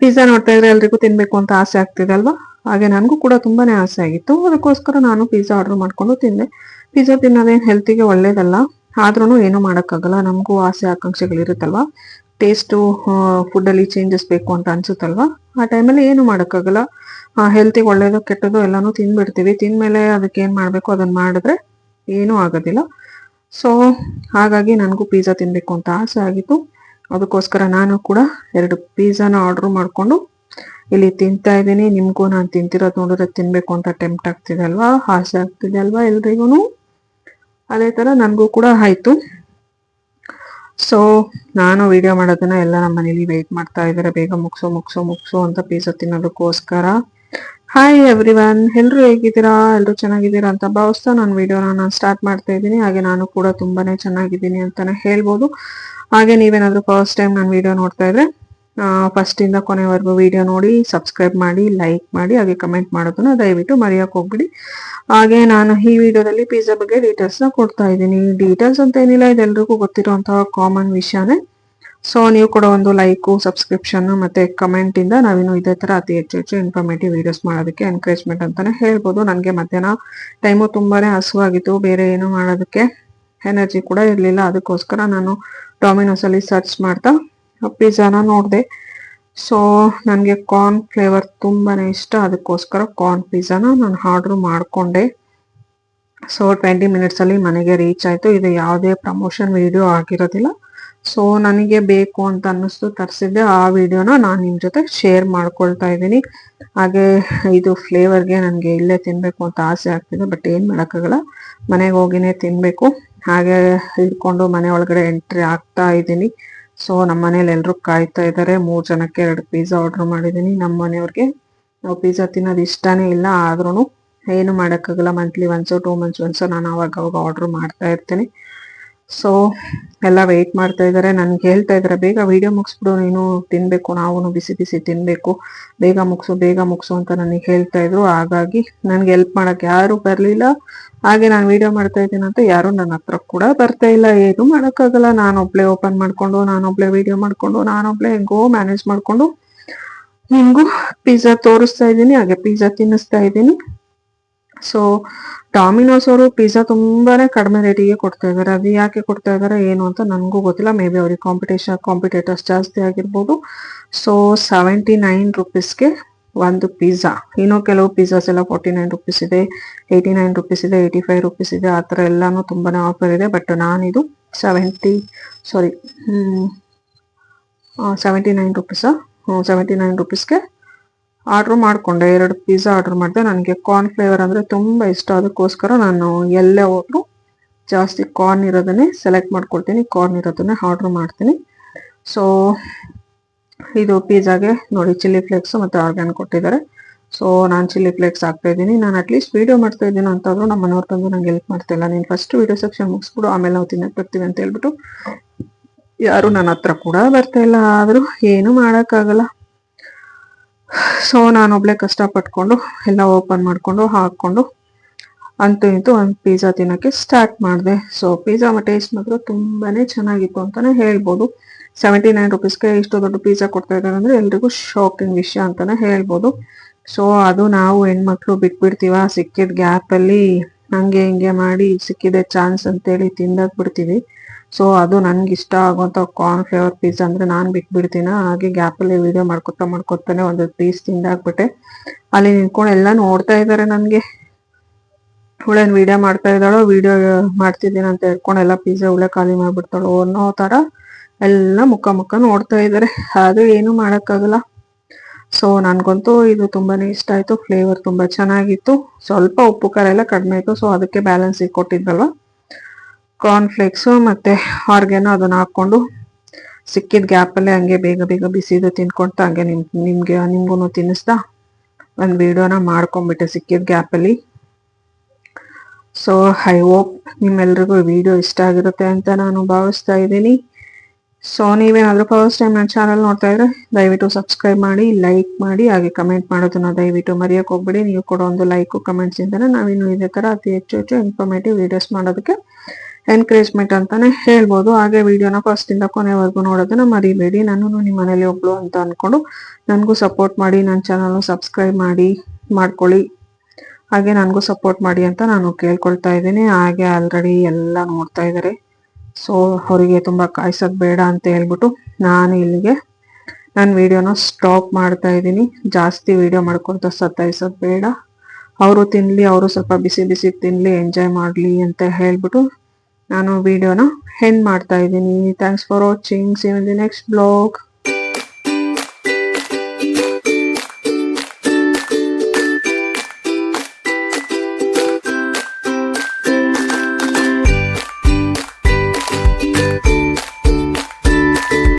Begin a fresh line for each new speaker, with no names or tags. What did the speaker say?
Pizza ನೋಡ್ತಾ ಇದ್ರೆ ಎಲ್ರಿಗೂ ತಿನ್ಬೇಕು ಅಂತ ಆಸೆ ಆಗ್ತಿದೆ ಅಲ್ವಾ? ಹಾಗೆ ನನಗೂ ಕೂಡ ತುಂಬಾನೇ ಆಸೆ ಆಗಿತ್ತು. ಅದಕ್ಕೋಸ್ಕರ ನಾನು ಪಿಜ್ಜಾ ಆರ್ಡರ್ ಮಾಡ್ಕೊಂಡು ತಿಂದೆ. ಪಿಜ್ಜಾ ತಿನ್ನೋದೇನು ಹೆಲ್ತಿಗೆ ಒಳ್ಳೇದಲ್ಲ. ಆದ್ರೂ ಏನು ಮಾಡೋಕ್ಕಾಗಲ್ಲ. ನಮಗೂ ಆಸೆ ಆಕಾಂಕ್ಷೆಗಳಿರುತ್ತಲ್ವಾ ಟೇಸ್ಟು ಫುಡ್ಡಲ್ಲಿ ಚೇಂಜಸ್ ಬೇಕು ಅಂತ ಅನ್ಸುತ್ತಲ್ವಾ? ಆ ಟೈಮಲ್ಲಿ ಏನು ಮಾಡೋಕ್ಕಾಗಲ್ಲ. ಹೆಲ್ತಿಗೆ ಒಳ್ಳೇದು, ಕೆಟ್ಟದು ಎಲ್ಲಾನು ತಿನ್ಬಿಡ್ತೀವಿ. ತಿನ್ಮೇಲೆ ಅದಕ್ಕೆ ಏನು ಮಾಡಬೇಕು? ಅದನ್ನ ಮಾಡಿದ್ರೆ ಏನೂ ಆಗೋದಿಲ್ಲ. ಸೊ ಹಾಗಾಗಿ ನನಗೂ ಪಿಜ್ಜಾ ತಿನ್ನಬೇಕು ಅಂತ ಆಸೆ ಆಗಿತ್ತು. ಅದಕ್ಕೋಸ್ಕರ ನಾನು ಕೂಡ ಎರಡು ಪಿಜ್ಜಾನ ಆರ್ಡರ್ ಮಾಡಿಕೊಂಡು ಇಲ್ಲಿ ತಿಂತಾ ಇದ್ದೀನಿ. ನಿಮಗೂ ನಾನು ತಿಂತಿರೋದು ನೋಡಿದ್ರೆ ತಿನ್ಬೇಕು ಅಂತ ಟೆಂಪ್ಟ್ ಆಗ್ತಿದೆ ಅಲ್ವಾ? ಆಸೆ ಆಗ್ತಿದೆ ಅಲ್ವಾ ಎಲ್ರಿಗೂ ಅದೇ ಥರ ನನಗೂ ಕೂಡ ಆಯಿತು. ಸೊ ನಾನು ವಿಡಿಯೋ ಮಾಡೋದನ್ನ ಎಲ್ಲ ನಮ್ಮ ಮನೇಲಿ ವೆಯ್ಟ್ ಮಾಡ್ತಾ ಇದ್ದಾರೆ. ಬೇಗ ಮುಗಿಸೋ ಮುಗಿಸೋ ಮುಗಿಸೋ ಅಂತ ಪಿಜ್ಜಾ ತಿನ್ನೋದಕ್ಕೋಸ್ಕರ. ಹಾಯ್ ಎವ್ರಿ ಒನ್ ಎಲ್ಲರೂ ಹೇಗಿದ್ದೀರಾ? ಎಲ್ಲರೂ ಚೆನ್ನಾಗಿದ್ದೀರಾ ಅಂತ ಭಾವಿಸ್ತಾ ನಾನು ವಿಡಿಯೋನ ನಾನು ಸ್ಟಾರ್ಟ್ ಮಾಡ್ತಾ ಇದ್ದೀನಿ. ಹಾಗೆ ನಾನು ಕೂಡ ತುಂಬಾನೇ ಚೆನ್ನಾಗಿದ್ದೀನಿ ಅಂತಾನೆ ಹೇಳ್ಬೋದು. ಹಾಗೆ ನೀವೇನಾದರೂ ಫಸ್ಟ್ ಟೈಮ್ ನಾನು ವಿಡಿಯೋ ನೋಡ್ತಾ ಇದ್ರೆ ಫಸ್ಟಿಂದ ಕೊನೆವರೆಗೂ ವಿಡಿಯೋ ನೋಡಿ ಸಬ್ಸ್ಕ್ರೈಬ್ ಮಾಡಿ ಲೈಕ್ ಮಾಡಿ, ಹಾಗೆ ಕಮೆಂಟ್ ಮಾಡೋದನ್ನ ದಯವಿಟ್ಟು ಮರೆಯೋಕೆ ಹೋಗ್ಬಿಡಿ. ಹಾಗೆ ನಾನು ಈ ವಿಡಿಯೋದಲ್ಲಿ ಪಿಜ್ಜಾ ಬಗ್ಗೆ ಡೀಟೇಲ್ಸ್ನ ಕೊಡ್ತಾ ಇದ್ದೀನಿ. ಡೀಟೇಲ್ಸ್ ಅಂತ ಏನಿಲ್ಲ ಇದೆಲ್ಲರಿಗೂ ಗೊತ್ತಿರುವಂತಹ ಕಾಮನ್ ವಿಷಯನೇ. ಸೊ ನೀವು ಕೂಡ ಒಂದು ಲೈಕು ಸಬ್ಸ್ಕ್ರಿಪ್ಷನ್ ಮತ್ತೆ ಕಮೆಂಟ್ ಇಂದ ನಾವಿನ್ನು ಇದೇ ತರ ಅತಿ ಹೆಚ್ಚು ಹೆಚ್ಚು ಇನ್ಫಾರ್ಮೇಟಿವ್ ವಿಡಿಯೋಸ್ ಮಾಡೋದಕ್ಕೆ ಎನ್ಕರೇಜ್ಮೆಂಟ್ ಅಂತಾನೆ ಹೇಳ್ಬೋದು. ನನಗೆ ಮಧ್ಯಾಹ್ನ ಟೈಮು ತುಂಬಾನೇ ಹಸುವಾಗಿತ್ತು. ಬೇರೆ ಏನು ಮಾಡೋದಕ್ಕೆ ಎನರ್ಜಿ ಕೂಡ ಇರಲಿಲ್ಲ. ಅದಕ್ಕೋಸ್ಕರ ನಾನು ಡಾಮಿನೋಸ್ ಅಲ್ಲಿ ಸರ್ಚ್ ಮಾಡ್ತಾ ಪಿಜ್ಜಾನ ನೋಡಿದೆ. ಸೊ ನನಗೆ ಕಾರ್ನ್ ಫ್ಲೇವರ್ ತುಂಬಾ ಇಷ್ಟ. ಅದಕ್ಕೋಸ್ಕರ ಕಾರ್ನ್ ಪಿಜ್ಜಾನ ನಾನು ಆರ್ಡರ್ ಮಾಡಿಕೊಂಡೆ. ಸೊ ಟ್ವೆಂಟಿ ಮಿನಿಟ್ಸಲ್ಲಿ ಮನೆಗೆ ರೀಚ್ ಆಯಿತು. ಇದು ಯಾವುದೇ ಪ್ರಮೋಷನ್ ವಿಡಿಯೋ ಆಗಿರೋದಿಲ್ಲ. ಸೊ ನನಗೆ ಬೇಕು ಅಂತ ಅನ್ನಿಸ್ತು. ತರಿಸಿದ್ದೆ. ಆ ವಿಡಿಯೋನ ನಾನು ನಿಮ್ಮ ಜೊತೆ ಶೇರ್ ಮಾಡ್ಕೊಳ್ತಾ ಇದ್ದೀನಿ. ಹಾಗೆ ಇದು ಫ್ಲೇವರ್ಗೆ ನನಗೆ ಇಲ್ಲೇ ತಿನ್ನಬೇಕು ಅಂತ ಆಸೆ ಆಗ್ತಿದೆ. ಬಟ್ ಏನು ಮಾಡೋಕ್ಕಾಗಲ್ಲ. ಮನೆಗೆ ಹೋಗಿನೇ ತಿನ್ನಬೇಕು ಹಾಗೆ ಹಿಡ್ಕೊಂಡು ಮನೆ ಒಳಗಡೆ ಎಂಟ್ರಿ ಆಗ್ತಾ ಇದ್ದೀನಿ. ಸೊ ನಮ್ಮ ಮನೇಲಿ ಎಲ್ಲರೂ ಕಾಯ್ತಾ ಇದ್ದಾರೆ. ಮೂರು ಜನಕ್ಕೆ ಎರಡು ಪಿಜ್ಜಾ ಆರ್ಡ್ರ್ ಮಾಡಿದ್ದೀನಿ. ನಮ್ಮ ಮನೆಯವ್ರಿಗೆ ನಾವು ಪಿಜ್ಜಾ ತಿನ್ನೋದು ಇಷ್ಟನೇ ಇಲ್ಲ. ಆದ್ರೂ ಏನು ಮಾಡೋಕ್ಕಾಗಲ್ಲ. Monthly once two months once ನಾನು ಅವಾಗ ಅವಾಗ ಆರ್ಡ್ರ್ ಮಾಡ್ತಾ ಇರ್ತೀನಿ. ಸೊ ಎಲ್ಲ ವೆಯ್ಟ್ ಮಾಡ್ತಾ ಇದ್ದಾರೆ. ನನ್ಗೆ ಹೇಳ್ತಾ ಇದ್ದಾರೆ, ಬೇಗ ವಿಡಿಯೋ ಮುಗಿಸ್ಬಿಡು, ನೀನು ತಿನ್ಬೇಕು ನಾವು ಬಿಸಿ ಬಿಸಿ ತಿನ್ಬೇಕು. ಬೇಗ ಮುಗಿಸು ಬೇಗ ಮುಗಿಸು ಅಂತ ನನಗೆ ಹೇಳ್ತಾ ಇದ್ರು. ಹಾಗಾಗಿ ನನ್ಗೆ ಹೆಲ್ಪ್ ಮಾಡಕ್ ಯಾರು ಬರ್ಲಿಲ್ಲ. ಹಾಗೆ ನಾನು ವಿಡಿಯೋ ಮಾಡ್ತಾ ಇದ್ದೀನಿ ಅಂತ ಯಾರು ನನ್ನ ಹತ್ರ ಕೂಡ ಬರ್ತಾ ಇಲ್ಲ. ಏನು ಮಾಡೋಕ್ಕಾಗಲ್ಲ. ನಾನೊಬ್ಳೆ ಓಪನ್ ಮಾಡ್ಕೊಂಡು, ನಾನೊಬ್ಳೆ ವಿಡಿಯೋ ಮಾಡ್ಕೊಂಡು, ನಾನೊಬ್ಳೆ ಹೆಂಗೋ ಮ್ಯಾನೇಜ್ ಮಾಡ್ಕೊಂಡು ನಿಮ್ಗೂ ಪಿಜ್ಜಾ ತೋರಿಸ್ತಾ ಇದ್ದೀನಿ. ಹಾಗೆ ಪಿಜ್ಜಾ ತಿನ್ನಿಸ್ತಾ ಇದ್ದೀನಿ. ಸೊ ಡಾಮಿನೋಸ್ ಅವರು ಪಿಜ್ಜಾ ತುಂಬಾನೇ ಕಡಿಮೆ ರೇಟಿಗೆ ಕೊಡ್ತಾ ಇದ್ದಾರೆ ಅದು ಯಾಕೆ ಕೊಡ್ತಾ ಇದ್ದಾರೆ ಏನು ಅಂತ ನನಗೂ ಗೊತ್ತಿಲ್ಲ. ಮೇ ಬಿ ಅವ್ರಿಗೆ ಕಾಂಪಿಟೇಷನ್ ಕಾಂಪಿಟೇಟರ್ಸ್ ಜಾಸ್ತಿ ಆಗಿರ್ಬೋದು. ಸೊ ಸೆವೆಂಟಿ ನೈನ್ ರುಪೀಸ್ಗೆ ಒಂದು ಪಿಜ್ಜಾ ಇನ್ನು ಕೆಲವು ಪಿಜ್ಜಾಸ್ ಎಲ್ಲ ಫೋರ್ಟಿ ನೈನ್ ರುಪೀಸ್ ಇದೆ ಏಯ್ಟಿ ನೈನ್ ರುಪೀಸ್ ಇದೆ ಏಯ್ಟಿ ಫೈವ್ ರುಪೀಸ್ ಇದೆ. ಆ ಥರ ಎಲ್ಲಾನು ತುಂಬಾನೇ ಆಫರ್ ಇದೆ. ಬಟ್ ನಾನಿದು ಸೆವೆಂಟಿ ಸಾರಿ ಸೆವೆಂಟಿ ನೈನ್ ರುಪೀಸಾ ಸೆವೆಂಟಿ ನೈನ್ ರುಪೀಸ್ಗೆ ಆರ್ಡ್ರ್ ಮಾಡಿಕೊಂಡೆ. ಎರಡು ಪಿಜ್ಜಾ ಆರ್ಡರ್ ಮಾಡಿದೆ. ನನಗೆ ಕಾರ್ನ್ ಫ್ಲೇವರ್ ಅಂದರೆ ತುಂಬ ಇಷ್ಟ. ಅದಕ್ಕೋಸ್ಕರ ನಾನು ಎಲ್ಲೇ ಹೋದ್ರು ಜಾಸ್ತಿ ಕಾರ್ನ್ ಇರೋದನ್ನೇ ಸೆಲೆಕ್ಟ್ ಮಾಡ್ಕೊಳ್ತೀನಿ. ಕಾರ್ನ್ ಇರೋದನ್ನೇ ಆರ್ಡ್ರ್ ಮಾಡ್ತೀನಿ. ಸೊ ಇದು ಪಿಜ್ಜಾಗೆ ನೋಡಿ ಚಿಲ್ಲಿ ಫ್ಲೇಕ್ಸ್ ಮತ್ತು ಆರ್ಗ್ಯಾನ್ ಕೊಟ್ಟಿದ್ದಾರೆ. ಸೊ ನಾನು ಚಿಲ್ಲಿ ಫ್ಲೇಕ್ಸ್ ಹಾಕ್ತಾ ಇದ್ದೀನಿ. ನಾನು ಅಟ್ಲೀಸ್ಟ್ ವೀಡಿಯೋ ಮಾಡ್ತಾ ಇದ್ದೀನಿ ಅಂತಾದರೂ ನಮ್ಮ ಮನೆಯವ್ರ ತಂದು ನಂಗೆ ಹೆಲ್ಪ್ ಮಾಡ್ತಿಲ್ಲ ನೀನು ಫಸ್ಟ್ ವೀಡಿಯೋ ಸೆಕ್ಷನ್ ಮುಗಿಸ್ಬಿಡು. ಆಮೇಲೆ ನಾವು ತಿನ್ನಕ್ಕೆ ಬರ್ತೀವಿ ಅಂತ ಹೇಳ್ಬಿಟ್ಟು ಯಾರು ನನ್ನ ಹತ್ರ ಕೂಡ ಬರ್ತಾ ಇಲ್ಲ. ಆದರೂ ಏನು ಮಾಡೋಕ್ಕಾಗಲ್ಲ. ಸೊ ನಾನೊಬ್ಳೆ ಕಷ್ಟಪಟ್ಕೊಂಡು ಎಲ್ಲ ಓಪನ್ ಮಾಡಿಕೊಂಡು, ಹಾಕ್ಕೊಂಡು, ಅಂತೂ ಇಂತೂ ಒಂದು ಪಿಜ್ಜಾ ತಿನ್ನೋಕ್ಕೆ ಸ್ಟಾರ್ಟ್ ಮಾಡಿದೆ. ಸೊ ಪಿಜ್ಜಾ ಟೇಸ್ಟ್ ಮಾತ್ರ ತುಂಬಾನೇ ಚೆನ್ನಾಗಿತ್ತು ಅಂತಾನೆ ಹೇಳ್ಬೋದು. ಸೆವೆಂಟಿ ನೈನ್ ರುಪೀಸ್ಗೆ ಇಷ್ಟು ದೊಡ್ಡ ಪಿಜ್ಜಾ ಕೊಡ್ತಾ ಇದ್ದಾರೆ ಅಂದರೆ ಎಲ್ರಿಗೂ ಶಾಕಿಂಗ್ ವಿಷಯ ಅಂತಾನೆ ಹೇಳ್ಬೋದು. ಸೊ ಅದು ನಾವು ಹೆಣ್ಮಕ್ಳು ಬಿಟ್ಬಿಡ್ತೀವ? ಸಿಕ್ಕಿದ ಗ್ಯಾಪಲ್ಲಿ ಹಂಗೆ ಹಿಂಗೆ ಮಾಡಿ ಸಿಕ್ಕಿದೆ ಚಾನ್ಸ್ ಅಂತೇಳಿ ತಿಂದಾಕ್ ಬಿಡ್ತೀವಿ ಸೊ ಅದು ನನ್ಗೆ ಇಷ್ಟ ಆಗುವಂತ ಕಾರ್ನ್ ಫ್ಲೇವರ್ ಪೀಸ್ ಅಂದ್ರೆ ನಾನು ಬಿಟ್ಬಿಡ್ತೀನ? ಹಾಗೆ ಗ್ಯಾಪಲ್ಲಿ ವಿಡಿಯೋ ಮಾಡ್ಕೊತಾ ಮಾಡ್ಕೊತಾನೆ ಒಂದು ಪೀಸ್ ತಿಂದಾಕ್ಬಿಟ್ಟೆ. ಅಲ್ಲಿ ನಿಂತ್ಕೊಂಡು ಎಲ್ಲ ನೋಡ್ತಾ ಇದ್ದಾರೆ ನನಗೆ. ಹುಳೇನು ವಿಡಿಯೋ ಮಾಡ್ತಾ ಇದ್ದಾಳೋ ವಿಡಿಯೋ ಮಾಡ್ತಿದ್ದೀನಿ ಅಂತ ಹೇಳ್ಕೊಂಡು ಎಲ್ಲ ಪೀಸ ಹುಳೇ ಖಾಲಿ ಮಾಡಿಬಿಡ್ತಾಳೋ ಅನ್ನೋ ತರ ಎಲ್ಲ ಮುಖ ಮುಖ ನೋಡ್ತಾ ಇದ್ದಾರೆ ಅದು ಏನು ಮಾಡೋಕ್ಕಾಗಲ್ಲ. ಸೊ ನನಗಂತೂ ಇದು ತುಂಬಾನೇ ಇಷ್ಟ ಆಯ್ತು. ಫ್ಲೇವರ್ ತುಂಬಾ ಚೆನ್ನಾಗಿತ್ತು. ಸ್ವಲ್ಪ ಉಪ್ಪು ಖಾರ ಎಲ್ಲ ಕಡಿಮೆ ಆಯಿತು. ಸೊ ಅದಕ್ಕೆ ಬ್ಯಾಲೆನ್ಸ್ ಕೊಟ್ಟಿದ್ವಲ್ವ ಕಾರ್ನ್ ಮತ್ತು ಮತ್ತೆ ಅದನ್ನು ಹಾಕೊಂಡು ಸಿಕ್ಕಿದ ಗ್ಯಾಪಲ್ಲೇ ಹಂಗೆ ಬೇಗ ಬೇಗ ಬಿಸಿದು ತಿನ್ಕೊಂತ ಹಂಗೆ ನಿಮ್, ನಿಮಗೆ ನಿಮಗೂ ತಿನ್ನಿಸ್ತಾ ಒಂದು ವಿಡಿಯೋನ ಮಾಡ್ಕೊಂಡ್ಬಿಟ್ಟೆ ಸಿಕ್ಕಿದ ಗ್ಯಾಪಲ್ಲಿ ಸೊ ಐ ಹೋಪ್ ನಿಮ್ಮೆಲ್ರಿಗೂ ವಿಡಿಯೋ ಇಷ್ಟ ಆಗಿರುತ್ತೆ ಅಂತ ನಾನು ಭಾವಿಸ್ತಾ ಇದ್ದೀನಿ. ಸೊ ನೀವೇನಾದರೂ ಫಸ್ಟ್ ಟೈಮ್ ನನ್ನ ಚಾನಲ್ ನೋಡ್ತಾ ಇದ್ರೆ ದಯವಿಟ್ಟು ಸಬ್ಸ್ಕ್ರೈಬ್ ಮಾಡಿ ಲೈಕ್ ಮಾಡಿ, ಹಾಗೆ ಕಮೆಂಟ್ ಮಾಡೋದನ್ನ ದಯವಿಟ್ಟು ಮರೆಯೋಕೆ ಹೋಗ್ಬೇಡಿ. ನೀವು ಕೂಡ ಒಂದು ಲೈಕ್ ಕಮೆಂಟ್ಸ್ ಇಂದ ನಾವಿನ್ನು ಇದೇ ತರ ಅತಿ ಹೆಚ್ಚು ಹೆಚ್ಚು ಇನ್ಫಾರ್ಮೇಟಿವ್ ವಿಡಿಯೋಸ್ ಮಾಡೋದಕ್ಕೆ ಎನ್ಕರೇಜ್ಮೆಂಟ್ ಅಂತಾನೆ ಹೇಳ್ಬೋದು. ಹಾಗೆ ವಿಡಿಯೋನ ಫಸ್ಟ್ ಇಂದ ಕೊನೆವರೆಗೂ ನೋಡೋದನ್ನ ಮರಿಬೇಡಿ. ನಾನು ನಿಮ್ಮ ಮನೇಲಿ ಒಬ್ಳು ಅಂತ ಅನ್ಕೊಂಡು ನನಗೂ ಸಪೋರ್ಟ್ ಮಾಡಿ ನನ್ನ ಚಾನಲ್ ಸಬ್ಸ್ಕ್ರೈಬ್ ಮಾಡಿ, ಮಾಡ್ಕೊಳ್ಳಿ. ಹಾಗೆ ನನಗೂ ಸಪೋರ್ಟ್ ಮಾಡಿ ಅಂತ ನಾನು ಕೇಳ್ಕೊಳ್ತಾ ಇದ್ದೀನಿ. ಹಾಗೆ ಆಲ್ರೆಡಿ ಎಲ್ಲ ನೋಡ್ತಾ ಇದ್ದಾರೆ. ಸೊ ಅವರಿಗೆ ತುಂಬ ಕಾಯ್ಸೋದು ಬೇಡ ಅಂತ ಹೇಳ್ಬಿಟ್ಟು ನಾನು ಇಲ್ಲಿಗೆ ನನ್ನ ವಿಡಿಯೋನ ಸ್ಟಾಪ್ ಮಾಡ್ತಾ ಇದ್ದೀನಿ. ಜಾಸ್ತಿ ವಿಡಿಯೋ ಮಾಡ್ಕೊಳ್ತಾ ಸತ್ತಾಯಿಸೋದು ಬೇಡ. ಅವರು ತಿನ್ಲಿ, ಅವರು ಸ್ವಲ್ಪ ಬಿಸಿ ಬಿಸಿ ತಿನ್ಲಿ ಎಂಜಾಯ್ ಮಾಡಲಿ ಅಂತ ಹೇಳ್ಬಿಟ್ಟು ನಾನು ವಿಡಿಯೋನ ಹೆಂಡ್ ಮಾಡ್ತಾ ಇದ್ದೀನಿ. Thanks for watching see the next blog